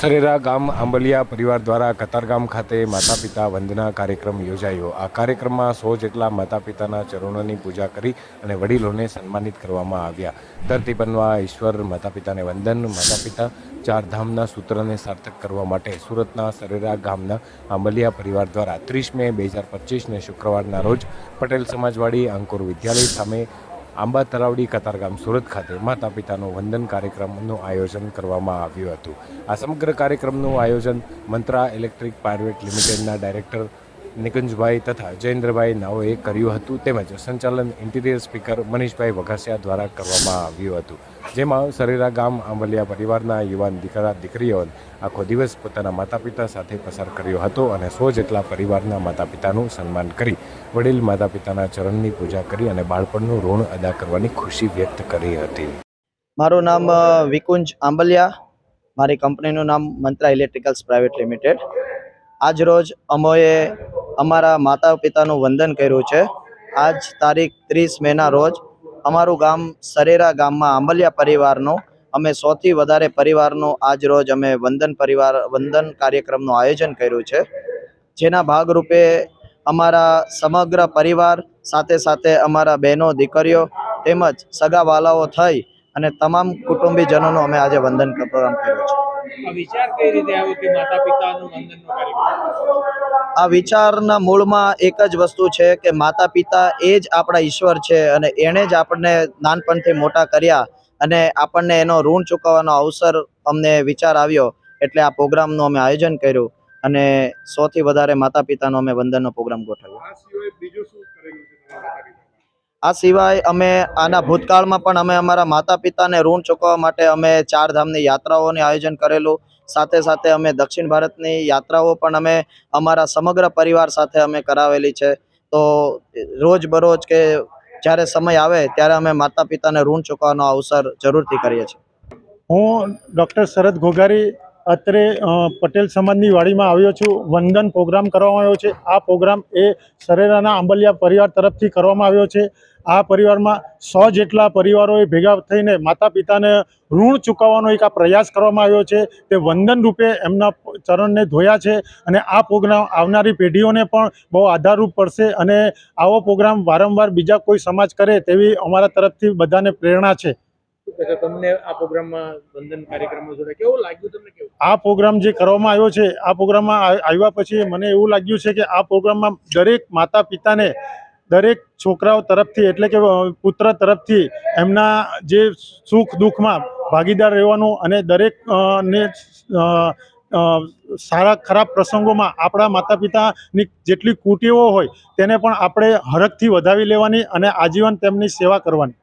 સરેરા ગામ આંબલિયા પરિવાર દ્વારા કતારગામ ખાતે માતા પિતા વંદના કાર્યક્રમ યોજાયો. આ કાર્યક્રમમાં સો જેટલા માતા પિતાના ચરણોની પૂજા કરી અને વડીલોને સન્માનિત કરવામાં આવ્યા. ધરતી બનવા ઈશ્વર માતા પિતાને વંદન માતા પિતા ચાર ધામના સૂત્રને સાર્થક કરવા માટે સુરતના સરેરા ગામના આંબલિયા પરિવાર દ્વારા ત્રીસ મે બે હજાર પચીસને શુક્રવારના રોજ પટેલ સમાજવાડી અંકુર વિદ્યાલય સામે આંબા તલાવડી કતારગામ સુરત ખાતે માતા પિતાનું વંદન કાર્યક્રમનું આયોજન કરવામાં આવ્યું હતું. આ સમગ્ર કાર્યક્રમનું આયોજન મંત્રા ઇલેક્ટ્રિક પ્રાઇવેટ લિમિટેડના ડાયરેક્ટર નિકુંજભાઈ તથા જયેન્દ્રભાઈ નાઓએ કર્યું હતું તેમજ સંચાલન ઇન્ટિરિયર સ્પીકર મનીષભાઈ વઘાસિયા દ્વારા કરવામાં આવ્યું હતું. જેમાં સરેરા ગામ આંબલિયા પરિવારના યુવાન દીકરા, દીકરીઓ આખો દિવસ પોતાના માતા પિતા સાથે પસાર કર્યો હતો અને સો જેટલા પરિવારના માતા પિતાનું સન્માન કરી વડીલ માતા પિતાના ચરણની પૂજા કરી અને બાળપણનું ઋણ અદા કરવાની ખુશી વ્યક્ત કરી હતી. મારું નામ વિકુંજ આંબલિયા. મારી કંપનીનું નામ મંત્રા ઇલેક્ટ્રિકલ્સ પ્રાઇવેટ લિમિટેડ. આજ રોજ અમોએ અમારા માતા પિતાનું વંદન કર્યું છે. આજ તારીખ ત્રીસ મેના રોજ અમારું ગામ સરેરા ગામમાં આંબલિયા પરિવારનું, અમે સૌથી વધારે પરિવારનું આજ રોજ અમે વંદન પરિવાર, વંદન કાર્યક્રમનું આયોજન કર્યું છે. જેના ભાગરૂપે અમારા સમગ્ર પરિવાર, સાથે સાથે અમારા બહેનો, દીકરીઓ તેમજ સગાવાલાઓ થઈ અને તમામ કુટુંબીજનોનું અમે આજે વંદન પ્રોગ્રામ કર્યો છે. આ વિચાર કઈ રીતે આવ્યો કે માતા પિતાનું વંદનનો કાર્યક્રમ? આ વિચારના મૂળમાં એક જ વસ્તુ છે કે માતા પિતા એ જ આપણા ઈશ્વર છે અને એણે જ આપણને નાનપણથી મોટા કર્યા અને આપણને એનો ઋણ ચૂકવવાનો અવસર અમને વિચાર આવ્યો એટલે આ પ્રોગ્રામનું અમે આયોજન કર્યું અને સૌથી વધારે માતા પિતાનો અમે વંદનનો પ્રોગ્રામ ગોઠવ્યો. આ સિવાય અમે આના ભૂતકાળમાં પણ અમે અમારા માતા પિતાને ઋણ ચૂકવવા માટે અમે ચાર ધામની યાત્રાઓનું આયોજન કરેલું. સાથે સાથે અમે દક્ષિણ ભારતની યાત્રાઓ પણ અમે અમારા સમગ્ર પરિવાર સાથે અમે કરાવેલી છે. તો રોજ બરોજ કે જ્યારે સમય આવે ત્યારે અમે માતા પિતાને ઋણ ચૂકવવાનો અવસર જરૂરથી કરીએ છીએ. હું ડૉક્ટર શરદ ઘોઘારી અત્રે પટેલ સમાજની વાડીમાં આવ્યો છું. વંદન પ્રોગ્રામ કરવામાં આવ્યો છે. આ પ્રોગ્રામ એ સરેરાના આંબલિયા પરિવાર તરફથી કરવામાં આવ્યો છે. આ પરિવારમાં સો જેટલા પરિવારોએ ભેગા થઈને માતા પિતાને ઋણ ચૂકવવાનો એક આ પ્રયાસ કરવામાં આવ્યો છે. તે વંદન રૂપે એમના ચરણને ધોયા છે અને આ પ્રોગ્રામ આવનારી પેઢીઓને પણ બહુ આધારરૂપ પડશે અને આવો પ્રોગ્રામ વારંવાર બીજા કોઈ સમાજ કરે તેવી અમારા તરફથી બધાને પ્રેરણા છે. આ પ્રોગ્રામમાં આ પ્રોગ્રામ જે કરવામાં આવ્યો છે, આ પ્રોગ્રામમાં આવ્યા પછી મને એવું લાગ્યું છે કે આ પ્રોગ્રામમાં દરેક માતા પિતાને દરેક છોકરાઓ તરફથી એટલે કે પુત્ર તરફથી એમના જે સુખ દુઃખમાં ભાગીદાર રહેવાનું અને દરેક ને સારા ખરાબ પ્રસંગોમાં આપણા માતા પિતાની જેટલી કુટીઓ હોય તેને પણ આપણે હરખથી વધાવી લેવાની અને આજીવન તેમની સેવા કરવાની.